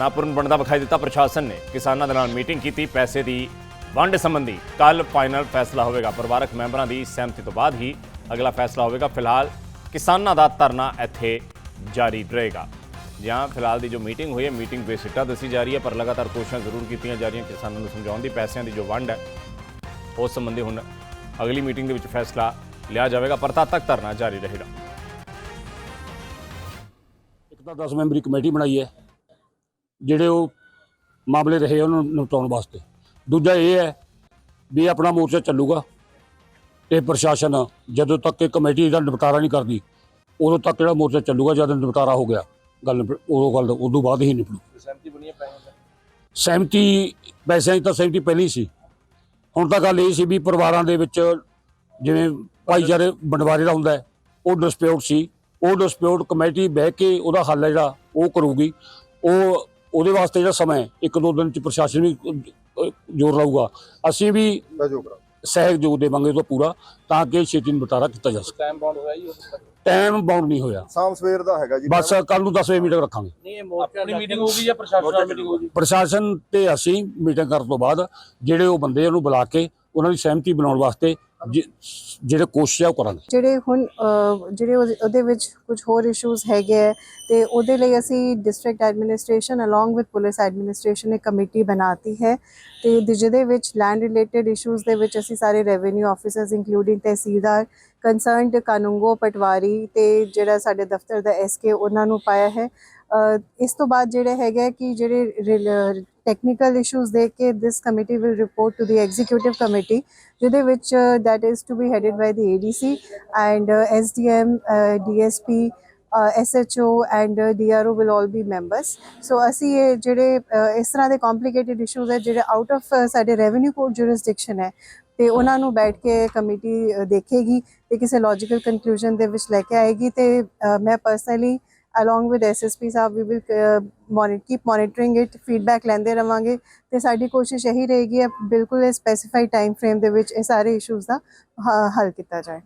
ਨਾਪੂਰਨ ਬਣਦਾ ਵਿਖਾਈ ਦਿੱਤਾ ਪ੍ਰਸ਼ਾਸਨ ਨੇ। ਕਿਸਾਨਾਂ ਦੇ ਨਾਲ ਮੀਟਿੰਗ ਕੀਤੀ। ਪੈਸੇ ਦੀ ਵੰਡ ਸੰਬੰਧੀ ਕੱਲ ਫਾਈਨਲ ਫੈਸਲਾ ਹੋਵੇਗਾ। ਪਰਿਵਾਰਕ ਮੈਂਬਰਾਂ ਦੀ ਸਹਿਮਤੀ ਤੋਂ ਬਾਅਦ ਹੀ ਅਗਲਾ ਫੈਸਲਾ ਹੋਵੇਗਾ। ਫਿਲਹਾਲ ਕਿਸਾਨਾਂ ਦਾ ਧਰਨਾ ਇੱਥੇ ਜਾਰੀ ਰਹੇਗਾ। ਜਾਂ ਫਿਲਹਾਲ ਦੀ ਜੋ ਮੀਟਿੰਗ ਹੋਈ ਹੈ, ਮੀਟਿੰਗ ਬੇਸਿੱਟਾ ਦੱਸੀ ਜਾ ਰਹੀ ਹੈ, ਪਰ ਲਗਾਤਾਰ ਕੋਸ਼ਿਸ਼ਾਂ ਜ਼ਰੂਰ ਕੀਤੀਆਂ ਜਾ ਰਹੀਆਂ ਕਿਸਾਨਾਂ ਨੂੰ ਸਮਝਾਉਣ ਦੀ। ਪੈਸਿਆਂ ਦੀ ਜੋ ਵੰਡ ਹੈ, ਉਸ ਸੰਬੰਧੀ ਹੁਣ ਅਗਲੀ ਮੀਟਿੰਗ ਦੇ ਵਿੱਚ ਫੈਸਲਾ ਲਿਆ ਜਾਵੇਗਾ। ਪਰ ਤਦ ਤੱਕ ਧਰਨਾ ਜਾਰੀ ਰਹੇਗਾ। ਇੱਕ ਤਾਂ 10 ਮੈਂਬਰੀ ਕਮੇਟੀ ਬਣਾਈ ਹੈ। ਜਿਹੜੇ ਉਹ ਮਾਮਲੇ ਰਹੇ ਉਹਨਾਂ ਨੂੰ ਨਿਪਟਾਉਣ ਵਾਸਤੇ। ਦੂਜਾ ਇਹ ਹੈ ਵੀ ਆਪਣਾ ਮੋਰਚਾ ਚੱਲੂਗਾ ਤੇ ਪ੍ਰਸ਼ਾਸਨ ਜਦੋਂ ਤੱਕ ਇਹ ਕਮੇਟੀ ਦਾ ਨਿਪਟਾਰਾ ਨਹੀਂ ਕਰਦੀ ਉਦੋਂ ਤੱਕ ਜਿਹੜਾ ਮੋਰਚਾ ਚੱਲੂਗਾ ਜਦ ਨਿਪਟਾਰਾ ਹੋ ਗਿਆ ਗੱਲ ਉਹ ਗੱਲ ਉਦੋਂ ਬਾਅਦ ਹੀ ਨਿਪਟੂ। ਸਹਿਮਤੀ ਬਣੀ ਦੀ? ਸਹਿਮਤੀ ਪੈਸਿਆਂ ਦੀ ਤਾਂ ਸਹਿਮਤੀ ਪਹਿਲੀ ਸੀ। ਹੁਣ ਤਾਂ ਗੱਲ ਇਹ ਸੀ ਵੀ ਪਰਿਵਾਰਾਂ ਦੇ ਵਿੱਚ ਜਿਵੇਂ ਭਾਈਚਾਰੇ ਬੰਡਵਾਰੇ ਦਾ ਹੁੰਦਾ ਉਹ ਡਿਸਪਿਊਟ ਸੀ। ਉਹ ਡਿਸਪਿਊਟ ਕਮੇਟੀ ਬਹਿ ਕੇ ਉਹਦਾ ਹੱਲ ਜਿਹੜਾ ਉਹ ਕਰੂਗੀ। ਉਹ ਉਹਦੇ ਵਾਸਤੇ ਜਿਹੜਾ ਸਮਾਂ ਹੈ, ਇੱਕ ਦੋ ਦਿਨ ਚ ਪ੍ਰਸ਼ਾਸਨ ਵੀ ਜ਼ੋਰ ਲਾਊਗਾ। ਅਸੀਂ ਵੀ ਸਹਿਯੋਗ ਦੇਵਾਂਗੇ ਉਹਦਾ ਪੂਰਾ ਤਾਂ ਕਿ ਛੇਤੀ ਨਿਪਟਾਰਾ ਕੀਤਾ ਜਾ ਸਕੇ। ਟਾਈਮ ਬਾਉਂਡ ਹੋਇਆ ਜੀ ਉਸ ਤੱਕ ਟਾਈਮ ਬਾਉਂਡ ਨਹੀਂ ਹੋਇਆ। ਸ਼ਾਮ ਸਵੇਰ ਦਾ ਹੈਗਾ ਜੀ। ਬਸ ਕੱਲ ਨੂੰ 10 ਵਜੇ ਮੀਟਿੰਗ ਰੱਖਾਂਗੇ। ਨਹੀਂ ਇਹ ਮੋਰਚਾ ਆਪਣੀ ਮੀਟਿੰਗ ਹੋਊਗੀ ਜਾਂ ਪ੍ਰਸ਼ਾਸਨ ਨਾਲ ਮੀਟਿੰਗ ਹੋਊਗੀ ਪ੍ਰਸ਼ਾਸਨ ਤੇ ਅਸੀਂ ਮੀਟਿੰਗ ਕਰਨ ਤੋਂ ਬਾਅਦ ਜਿਹੜੇ ਉਹ ਬੰਦੇ ਉਹਨੂੰ ਬੁਲਾ ਕੇ ਉਹਨਾਂ ਦੀ ਸਹਿਮਤੀ ਬਣਾਉਣ ਵਾਸਤੇ ਜਿਹੜੇ ਕੋਸ਼ਿਸ਼ ਆ ਉਹ ਕਰਾਂਗੇ। ਜਿਹੜੇ ਹੁਣ ਜਿਹੜੇ ਉਹਦੇ- ਵਿੱਚ ਕੁਝ ਹੋਰ ਇਸ਼ੂਜ਼ ਹੈਗੇ ਹੈ ਤੇ ਉਹਦੇ ਲਈ ਅਸੀਂ district administration along with police administration ਨੇ ਕਮੇਟੀ ਬਣਾਤੀ ਹੈ। ਤੇ ਜਿਹਦੇ ਵਿੱਚ ਲੈਂਡ ਰਿਲੇਟਡ ਇਸ਼ੂਜ਼ ਦੇ ਵਿੱਚ ਅਸੀਂ ਸਾਰੇ revenue officers including tehsildar concerned kanungo patwari ਤੇ ਜਿਹੜਾ ਸਾਡੇ ਦਫ਼ਤਰ ਦਾ ਐਸਕੇ ਉਹਨਾਂ ਨੂੰ ਪਾਇਆ ਹੈ। ਇਸ ਤੋਂ ਬਾਅਦ ਜਿਹੜੇ ਹੈਗੇ ਕਿ ਜਿਹੜੇ ਟੈਕਨੀਕਲ ਇਸ਼ੂਜ਼ ਦੇਖ ਕੇ this committee will report to the executive committee ਜਿਹਦੇ ਵਿੱਚ that is to be headed by the ADC and SDM DSP SHO and DRO will all be members so ਅਸੀਂ ਇਹ ਜਿਹੜੇ ਇਸ ਤਰ੍ਹਾਂ ਦੇ ਕੰਪਲਿਕੇਟਿਡ ਇਸ਼ੂਜ਼ ਹੈ ਜਿਹੜੇ ਆਊਟ ਆਫ ਸਾਡੇ ਰੈਵਨਿਊ ਕੋਡ ਜੁਰਿਸਡਿਕਸ਼ਨ ਹੈ ਤੇ ਉਹਨਾਂ ਨੂੰ ਬੈਠ ਕੇ ਕਮੇਟੀ ਦੇਖੇਗੀ ਤੇ ਕਿਸੇ ਲੌਜੀਕਲ ਕਨਕਲੂਜਨ ਦੇ ਵਿੱਚ ਲੈ ਕੇ ਆਏਗੀ ਤੇ ਮੈਂ personally along with SSP sahib we will uh, monitor keep monitoring it feedback ਲੈਂਦੇ ਰਵਾਂਗੇ ਤੇ ਸਾਡੀ ਕੋਸ਼ਿਸ਼ ਇਹੀ ਰਹੇਗੀ ਹੈ ਬਿਲਕੁਲ ਇਹ ਸਪੈਸੀਫਾਈਡ ਟਾਈਮ ਫਰੇਮ ਦੇ ਵਿੱਚ ਇਹ ਸਾਰੇ ਇਸ਼ੂਜ਼ ਦਾ ਹੱਲ ਕੀਤਾ ਜਾਏ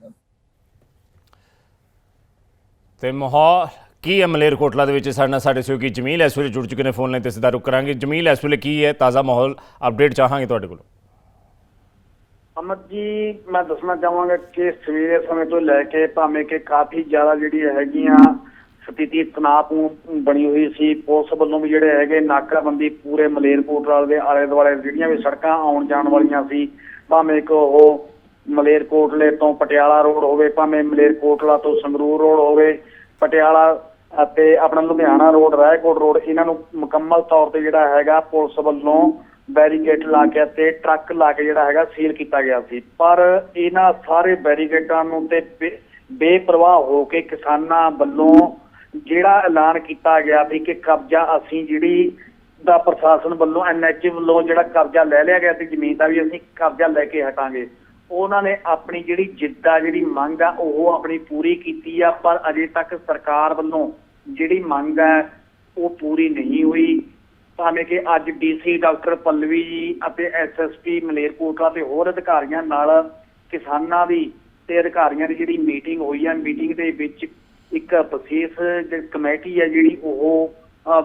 ਤੇ ਮਾਹੌਲ ਕੀ ਹੈ ਮਲੇਰਕੋਟਲਾ ਦੇ ਵਿੱਚ ਸਾਡੇ ਨਾਲ ਸਾਡੇ ਸਹਿਯੋਗੀ ਜਮੀਲ ਇਸ ਵੇਲੇ ਜੁੜ ਚੁੱਕੇ ਨੇ ਫੋਨ ਲਾਈਨ ਤੇ ਸਿੱਧਾ ਰੁਕ ਕਰਾਂਗੇ ਜਮੀਲ ਇਸ ਵੇਲੇ ਕੀ ਹੈ ਤਾਜ਼ਾ ਮਾਹੌਲ ਅਪਡੇਟ ਚਾਹਾਂਗੇ ਤੁਹਾਡੇ ਕੋਲੋਂ ਅਮਰ ਜੀ ਮੈਂ ਦੱਸਣਾ ਚਾਹਾਂਗਾ ਕਿ ਸਵੇਰੇ ਸਮੇਂ ਤੋਂ ਲੈ ਕੇ ਭਾਵੇਂ ਕਿ ਕਾਫੀ ਜ਼ਿਆਦਾ ਜਿਹੜੀ ਹੈਗੀਆਂ ਸਥਿਤੀ ਤਣਾਅਪੂਰਨ ਬਣੀ ਹੋਈ ਸੀ। ਪੁਲਿਸ ਵੱਲੋਂ ਵੀ ਜਿਹੜੇ ਹੈਗੇ ਨਾਕਾਬੰਦੀ ਪੂਰੇ ਮਲੇਰਕੋਟਲਾ ਦੇ ਆਲੇ ਦੁਆਲੇ ਜਿਹੜੀਆਂ ਵੀ ਸੜਕਾਂ ਆਉਣ ਜਾਣ ਵਾਲੀਆਂ ਸੀ, ਭਾਵੇਂ ਕਿ ਉਹ ਮਲੇਰਕੋਟਲੇ ਤੋਂ ਪਟਿਆਲਾ ਰੋਡ ਹੋਵੇ, ਭਾਵੇਂ ਮਲੇਰਕੋਟਲਾ ਤੋਂ ਸੰਗਰੂਰ ਰੋਡ ਹੋਵੇ, ਪਟਿਆਲਾ ਅਤੇ ਆਪਣਾ ਲੁਧਿਆਣਾ ਰੋਡ, ਰਾਏਕੋਟ ਰੋਡ, ਇਹਨਾਂ ਨੂੰ ਮੁਕੰਮਲ ਤੌਰ ਤੇ ਜਿਹੜਾ ਹੈਗਾ ਪੁਲਿਸ ਵੱਲੋਂ ਬੈਰੀਕੇਡ ਲਾ ਕੇ ਤੇ ਟਰੱਕ ਲਾ ਕੇ ਜਿਹੜਾ ਹੈਗਾ ਸੀਲ ਕੀਤਾ ਗਿਆ ਸੀ। ਪਰ ਇਹਨਾਂ ਸਾਰੇ ਬੈਰੀਕੇਡਾਂ ਨੂੰ ਤੇ ਬੇ- ਬੇਪਰਵਾਹ ਹੋ ਕੇ ਕਿਸਾਨਾਂ ਵੱਲੋਂ ਜਿਹੜਾ ਐਲਾਨ ਕੀਤਾ ਗਿਆ ਸੀ ਕਿ ਕਬਜ਼ਾ ਅਸੀਂ ਜਿਹੜੀ ਦਾ ਪ੍ਰਸ਼ਾਸਨ ਵੱਲੋਂ ਐਨਐਚ ਵੱਲੋਂ ਜਿਹੜਾ ਕਬਜ਼ਾ ਲੈ ਲਿਆ ਗਿਆ ਸੀ ਜ਼ਮੀਨ ਦਾ ਵੀ ਅਸੀਂ ਕਬਜ਼ਾ ਲੈ ਕੇ ਹਟਾਂਗੇ, ਉਹਨਾਂ ਨੇ ਆਪਣੀ ਜਿਹੜੀ ਜਿੱਦਾ ਜਿਹੜੀ ਮੰਗ ਆ, ਉਹ ਆਪਣੀ ਪੂਰੀ ਕੀਤੀ ਆ, ਪਰ ਅਜੇ ਤੱਕ ਸਰਕਾਰ ਵੱਲੋਂ ਜਿਹੜੀ ਮੰਗ ਹੈ ਉਹ ਪੂਰੀ ਨਹੀਂ ਹੋਈ। ਭਾਵੇਂ ਕਿ ਅੱਜ ਡੀਸੀ ਡਾਕਟਰ ਪੱਲਵੀ ਜੀ ਅਤੇ ਐਸਐਸਪੀ ਮਲੇਰਕੋਟਲਾ ਤੇ ਹੋਰ ਅਧਿਕਾਰੀਆਂ ਨਾਲ ਕਿਸਾਨਾਂ ਦੀ ਤੇ ਅਧਿਕਾਰੀਆਂ ਦੀ ਜਿਹੜੀ ਮੀਟਿੰਗ ਹੋਈ ਆ ਮੀਟਿੰਗ ਦੇ ਵਿੱਚ ਇੱਕ ਵਿਸ਼ੇਸ਼ ਜਿਹੜੀ ਕਮੇਟੀ ਹੈ ਜਿਹੜੀ ਉਹ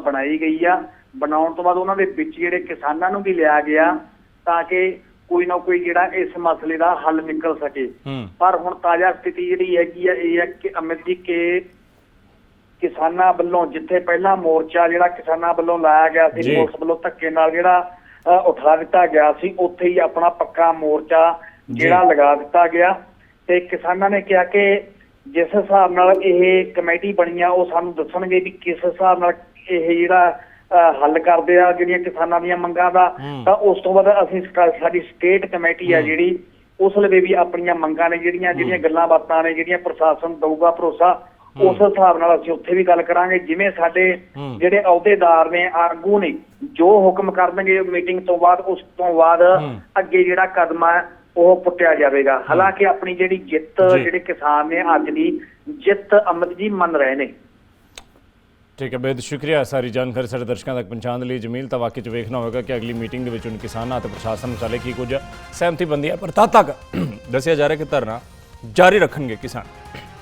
ਬਣਾਈ ਗਈ ਆ ਬਣਾਉਣ ਤੋਂ ਬਾਅਦ ਉਹਨਾਂ ਦੇ ਵਿੱਚ ਜਿਹੜੇ ਕਿਸਾਨਾਂ ਨੂੰ ਵੀ ਲਿਆ ਗਿਆ ਤਾਂ ਕਿ ਕੋਈ ਨਾ ਕੋਈ ਜਿਹੜਾ ਇਸ ਮਸਲੇ ਦਾ ਹੱਲ ਨਿਕਲ ਸਕੇ ਪਰ ਹੁਣ ਤਾਜ਼ਾ ਸਥਿਤੀ ਜਿਹੜੀ ਹੈਗੀ ਆ ਇਹ ਹੈ ਕਿ ਅਮਿਤ ਜੀ ਕਿ ਕਿਸਾਨਾਂ ਵੱਲੋਂ ਜਿੱਥੇ ਪਹਿਲਾਂ ਮੋਰਚਾ ਜਿਹੜਾ ਕਿਸਾਨਾਂ ਵੱਲੋਂ ਲਾਇਆ ਗਿਆ ਸੀ। ਪੁਲਿਸ ਵੱਲੋਂ ਧੱਕੇ ਨਾਲ ਜਿਹੜਾ ਉਠਾ ਦਿੱਤਾ ਗਿਆ ਸੀ ਉੱਥੇ ਹੀ ਆਪਣਾ ਪੱਕਾ ਮੋਰਚਾ ਜਿਹੜਾ। ਲਗਾ ਦਿੱਤਾ ਗਿਆ ਤੇ ਕਿਸਾਨਾਂ ਨੇ ਕਿਹਾ ਕਿ ਜਿਸ ਹਿਸਾਬ ਨਾਲ ਇਹ ਕਮੇਟੀ ਬਣੀ ਆ ਉਹ ਸਾਨੂੰ ਦੱਸਣਗੇ ਵੀ ਕਿਸ ਹਿਸਾਬ ਨਾਲ ਇਹ ਜਿਹੜਾ ਹੱਲ ਕਰਦੇ ਆ ਜਿਹੜੀਆਂ ਕਿਸਾਨਾਂ ਦੀਆਂ ਮੰਗਾਂ ਦਾ। ਤਾਂ ਉਸ ਤੋਂ ਬਾਅਦ ਅਸੀਂ ਸਾਡੀ ਸਟੇਟ ਕਮੇਟੀ ਆ ਜਿਹੜੀ ਉਸ ਲਵੇ ਵੀ ਆਪਣੀਆਂ ਮੰਗਾਂ ਨੇ ਜਿਹੜੀਆਂ ਜਿਹੜੀਆਂ ਗੱਲਾਂ ਬਾਤਾਂ ਨੇ ਜਿਹੜੀਆਂ ਪ੍ਰਸ਼ਾਸਨ ਦਊਗਾ ਭਰੋਸਾ ਉਸ ਹਿਸਾਬ ਨਾਲ ਅਸੀਂ ਉੱਥੇ ਵੀ ਗੱਲ ਕਰਾਂਗੇ ਜਿਵੇਂ ਸਾਡੇ। ਜਿਹੜੇ ਅਹੁਦੇਦਾਰ ਨੇ ਆਗੂ ਨੇ ਜੋ ਹੁਕਮ ਕਰਨਗੇ ਮੀਟਿੰਗ ਤੋਂ ਬਾਅਦ ਉਸ ਤੋਂ ਬਾਅਦ। ਅੱਗੇ ਜਿਹੜਾ ਕਦਮ ਹੈ ਉਹ ਪੁੱਟਿਆ ਜਾਵੇਗਾ। ਹਾਲਾਂਕਿ ਆਪਣੀ ਜਿਹੜੀ ਜਿੱਤ। ਜਿਹੜੇ ਕਿਸਾਨ ਨੇ ਅੱਜ ਦੀ ਜਿੱਤ ਅਮਿਤ ਜੀ ਮੰਨ ਰਹੇ ਨੇ। ਠੀਕ ਹੈ ਬੇਹਦ ਸ਼ੁਕਰੀਆ ਸਾਰੀ ਜਾਣਕਾਰੀ ਸਾਡੇ ਦਰਸ਼ਕਾਂ ਤੱਕ ਪਹੁੰਚਾਉਣ ਲਈ। ਜਮੀਲ ਤਾਂ ਵਾਕਈ ਚ ਵੇਖਣਾ ਹੋਵੇਗਾ ਕਿ ਅਗਲੀ ਮੀਟਿੰਗ ਦੇ ਵਿੱਚ ਉਹਨਾਂ ਕਿਸਾਨਾਂ ਅਤੇ ਪ੍ਰਸ਼ਾਸਨ ਵਿਚਾਲੇ ਕੀ ਕੁਝ ਸਹਿਮਤੀ ਬੰਦੀ ਹੈ। ਪਰ ਤਦ ਤੱਕ ਦੱਸਿਆ ਜਾ ਰਿਹਾ ਕਿ ਧਰਨਾ ਜਾਰੀ ਰੱਖਣਗੇ ਕਿਸਾਨ।